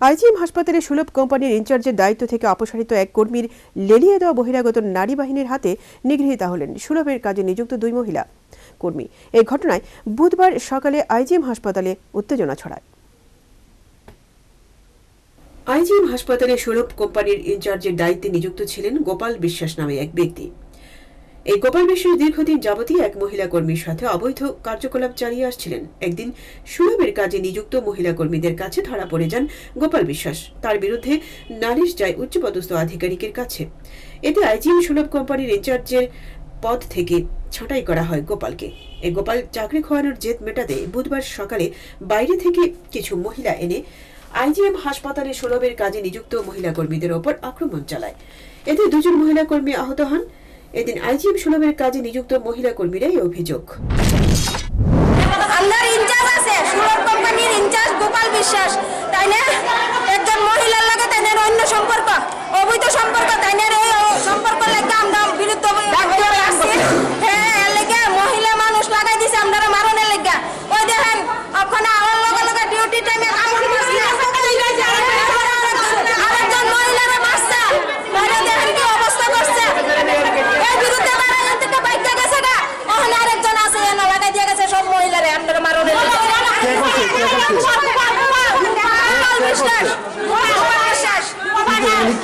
IgM হাসপাতালে সুলভ কোম্পানির ইনচার্জের দায়িত্ব থেকে অপসারিত এক কর্মীর লেলিয়ে দেওয়া বহিরাগত নারী বাহিনীর হাতে নিগৃহীতা হলেন সুলভের কাজে নিযুক্ত দুই মহিলা কর্মী। এই ঘটনায় বুধবার সকালে আইজিএম হাসপাতালে উত্তেজনা ছড়ায়। আইজিএম হাসপাতালে সুলভ কোম্পানির ইনচার্জের দায়িত্বে নিযুক্ত ছিলেন গোপাল বিশ্বাস নামে এক ব্যক্তি। এই গোপাল বিশ্বাস দীর্ঘদিন যাবতীয় এক মহিলা কর্মীর সাথে অবৈধ কার্যকলাপ চালিয়ে আসছিলেন। একদিন সুলভের কাজে নিযুক্ত মহিলা কর্মীদের কাছে ধরা পড়ে যান গোপাল বিশ্বাস। তার বিরুদ্ধে নালিশ যায় উচ্চপদস্থ আধিকারিকের কাছে। এতে আইজিএম সুলভ কোম্পানির ইনচার্জের পদ থেকে ছাঁটাই করা হয় গোপালকে। এই গোপাল চাকরি খোয়ানোর জেদ মেটাতে বুধবার সকালে বাইরে থেকে কিছু মহিলা এনে আইজিএম হাসপাতালে সুলভের কাজে নিযুক্ত মহিলা কর্মীদের ওপর আক্রমণ চালায়। এতে দুজন মহিলা কর্মী আহত হন। এদিন আইজিএম সুলভের কাজে নিযুক্ত মহিলা কর্মীরাই অভিযোগ।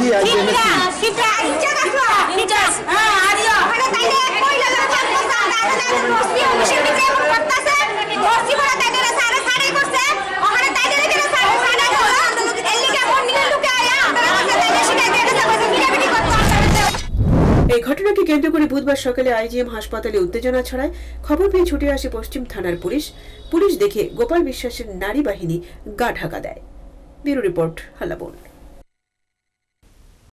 করতে এই ঘটনাকে কেন্দ্র করে বুধবার সকালে আইজিএম হাসপাতালে উত্তেজনা ছড়ায়। খবর পেয়ে ছুটে আসে পশ্চিম থানার পুলিশ। পুলিশ দেখে গোপাল বিশ্বাসের নারী বাহিনী গা ঢাকা দেয়। Bureau report হাল্লাবোল